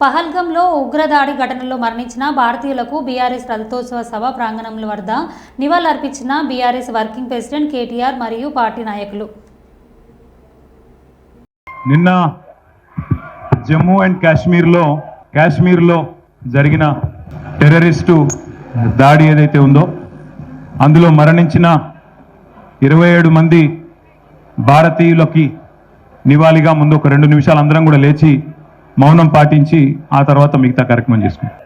పహల్గంలో ఉగ్రదాడి ఘటనలో మరణించిన భారతీయులకు బీఆర్ఎస్ రథోత్సవ సభ ప్రాంగణంలో వద్ద నివాళులర్పించిన బీఆర్ఎస్ వర్కింగ్ ప్రెసిడెంట్ కేటీఆర్ మరియు పార్టీ నాయకులు. నిన్న జమ్మూ అండ్ కాశ్మీర్లో కాశ్మీర్లో జరిగిన టెర్రరిస్టు దాడి ఏదైతే ఉందో అందులో మరణించిన ఇరవై ఏడు మంది భారతీయులకి నివాళిగా ముందు ఒక రెండు నిమిషాలు అందరం కూడా లేచి మౌనం పాటించి ఆ తర్వాత మిగతా కార్యక్రమం చేసుకుంటాం.